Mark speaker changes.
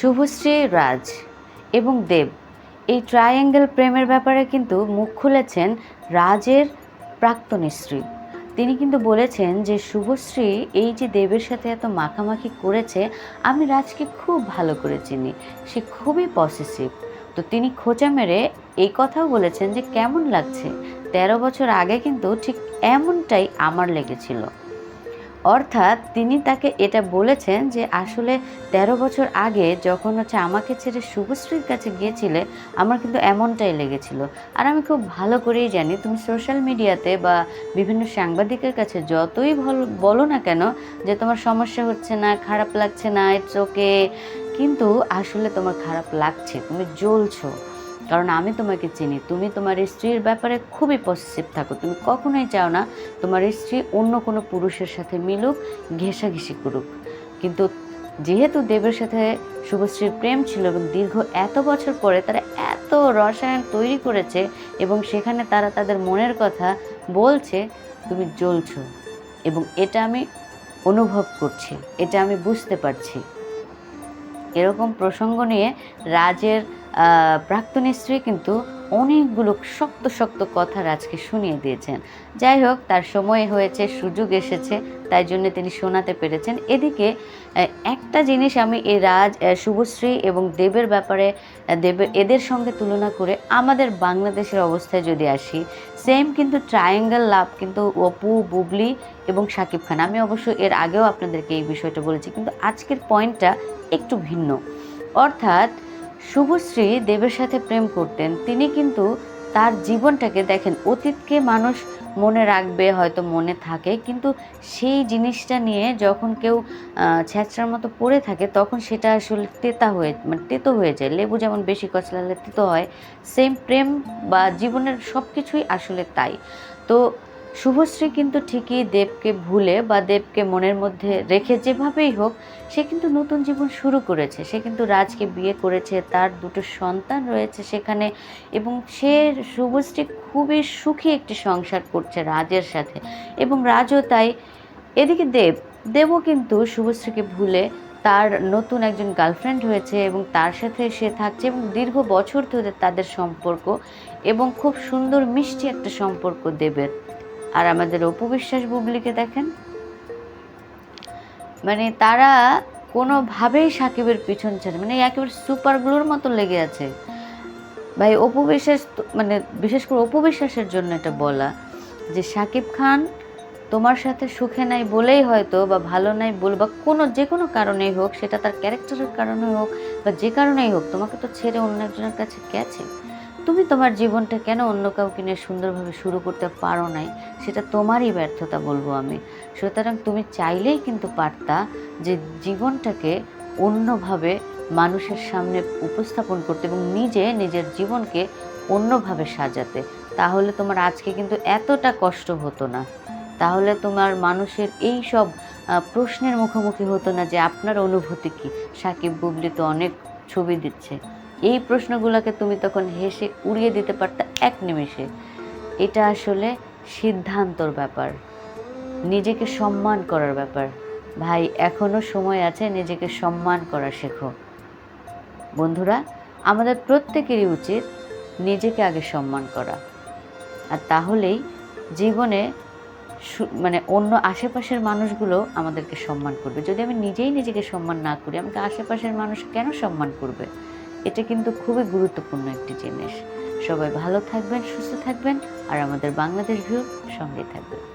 Speaker 1: শুভশ্রী, রাজ এবং দেব। এই ট্রায়াঙ্গেল প্রেমের ব্যাপারে কিন্তু মুখ খুলেছেন রাজের প্রাক্তন স্ত্রী। তিনি কিন্তু বলেছেন যে, শুভশ্রী, এই যে দেবের সাথে এত মাখামাখি করেছে, আমি রাজকে খুব ভালো করে চিনি। সে খুবই পসেসিভ তো তিনি খোঁচা মেরে এই কথাও বলেছেন যে, কেমন লাগছে? তেরো বছর আগে কিন্তু ঠিক এমনটাই আমার লেগেছিল। অর্থাৎ তিনি তাকে এটা বলেছেন যে আসলে তেরো বছর আগে যখন হচ্ছে আমাকে ছেড়ে শুভশ্রীর কাছে গিয়েছিলে, আমার কিন্তু এমনটাই লেগেছিল। আর আমি খুব ভালো করেই জানি, তুমি সোশ্যাল মিডিয়াতে বা বিভিন্ন সাংবাদিকের কাছে যতই বল- বলো না কেন যে তোমার সমস্যা হচ্ছে না, খারাপ লাগছে না ওকে কিন্তু আসলে তোমার খারাপ লাগছে, তুমি জ্বলছো। কারণ আমি তোমাকে চিনি, তুমি তোমার স্ত্রীর ব্যাপারে খুবই পজিটিভ থাকো। তুমি কখনোই চাও না তোমার স্ত্রী অন্য কোনো পুরুষের সাথে মিলুক, ঘেঁষাঘেঁষি করুক। কিন্তু যেহেতু দেবের সাথে শুভশ্রীর প্রেম ছিল এবং দীর্ঘ এত বছর পরে তারা এত রসায়ন তৈরি করেছে এবং সেখানে তারা তাদের মনের কথা বলছে, তুমি জ্বলছো এবং এটা আমি অনুভব করছি, এটা আমি বুঝতে পারছি। এরকম প্রসঙ্গ নিয়ে রাজের প্রাক্তন স্ত্রী কিন্তু অনেকগুলো শক্ত শক্ত কথা রাজকে শুনিয়ে দিয়েছেন। যাই হোক, তার সময় হয়েছে, সুযোগ এসেছে, তাই জন্য তিনি শোনাতে পেরেছেন। এদিকে একটা জিনিস আমি এই রাজ শুভশ্রী এবং দেবের ব্যাপারে দেবের এদের সঙ্গে তুলনা করে আমাদের বাংলাদেশের অবস্থায় যদি আসি সেম কিন্তু ট্রায়াঙ্গেল লাভ কিন্তু অপু, বুবলি এবং শাকিব খান। আমি অবশ্য এর আগেও আপনাদেরকে এই বিষয়টা বলেছি, কিন্তু আজকের পয়েন্টটা একটু ভিন্ন। অর্থাৎ শুভশ্রী দেবের সাথে প্রেম করতেন। তিনি কিন্তু তার জীবনটাকে দেখেন, অতীতকে মানুষ মনে রাখবে, হয়তো মনে থাকে, কিন্তু সেই জিনিসটা নিয়ে যখন কেউ ছ্যাঁচড়ার মতো পড়ে থাকে, তখন সেটা আসলে তেতা হয়ে মানে তেতো হয়ে যায়। লেবু যেমন বেশি কচলালে তেতো হয় সেম প্রেম বা জীবনের সব কিছুই আসলে তাই। তো শুভশ্রী কিন্তু ঠিকই দেবকে ভুলে বা দেবকে মনের মধ্যে রেখে যেভাবেই হোক, সে কিন্তু নতুন জীবন শুরু করেছে। সে কিন্তু রাজকে বিয়ে করেছে, তার দুটো সন্তান রয়েছে সেখানে এবং সে শুভশ্রী খুবই সুখী একটি সংসার করছে রাজের সাথে এবং রাজও তাই। এদিকে দেব, দেবও কিন্তু শুভশ্রীকে ভুলে তার নতুন একজন গার্লফ্রেন্ড হয়েছে এবং তার সাথে সে থাকছে এবং দীর্ঘ বছর ধরে তাদের সম্পর্ক এবং খুব সুন্দর মিষ্টি একটা সম্পর্ক দেবের। আর আমাদের অপু বিশ্বাস বুবলিকে দেখেন। মানে তারা কোনোভাবেই সাকিবের পিছন ছাড়ে মানে একেবারে সুপার গ্লুর মতো লেগে আছে। ভাই অপু বিশ্বাস মানে বিশেষ করে অপু বিশ্বাসের জন্য এটা বলা যে সাকিব খান তোমার সাথে সুখে নাই বলেই হয়তো বা ভালো নাই বল বা কোনো যে কোনো কারণেই হোক, সেটা তার ক্যারেক্টারের কারণে হোক বা যে কারণেই হোক, তোমাকে তো ছেড়ে অন্য একজনের কাছে গেছে। তুমি তোমার জীবনটা কেন অন্য কাউকে নিয়ে সুন্দরভাবে শুরু করতে পারো নাই? সেটা তোমারই ব্যর্থতা বলব আমি। সুতরাং তুমি চাইলেই কিন্তু পারতা যে জীবনটাকে অন্যভাবে মানুষের সামনে উপস্থাপন করতে এবং নিজে নিজের জীবনকে অন্যভাবে সাজাতে। তাহলে তোমার আজকে কিন্তু এতটা কষ্ট হতো না। তাহলে তোমার মানুষের এই সব প্রশ্নের মুখোমুখি হতো না যে আপনার অনুভূতি কি? সাকিব বুবলি তো অনেক ছবি দিচ্ছে। এই প্রশ্নগুলোকে তুমি তখন হেসে উড়িয়ে দিতে পারতে এক নিমেষে। এটা আসলে সিদ্ধান্তর ব্যাপার। নিজেকে সম্মান করার ব্যাপার। ভাই এখনও সময় আছে নিজেকে সম্মান করা শেখো। বন্ধুরা, আমাদের প্রত্যেকেরই উচিত নিজেকে আগে সম্মান করা। আর তাহলেই জীবনে মানে অন্য আশেপাশের মানুষগুলো আমাদেরকে সম্মান করবে। যদি আমি নিজেই নিজেকে সম্মান না করি, আমাকে আশেপাশের মানুষ কেন সম্মান করবে? এটা কিন্তু খুবই গুরুত্বপূর্ণ একটি জিনিস। সবাই ভালো থাকবেন, সুস্থ থাকবেন, আর আমাদের বাংলাদেশ ভিউ সঙ্গে থাকবেন।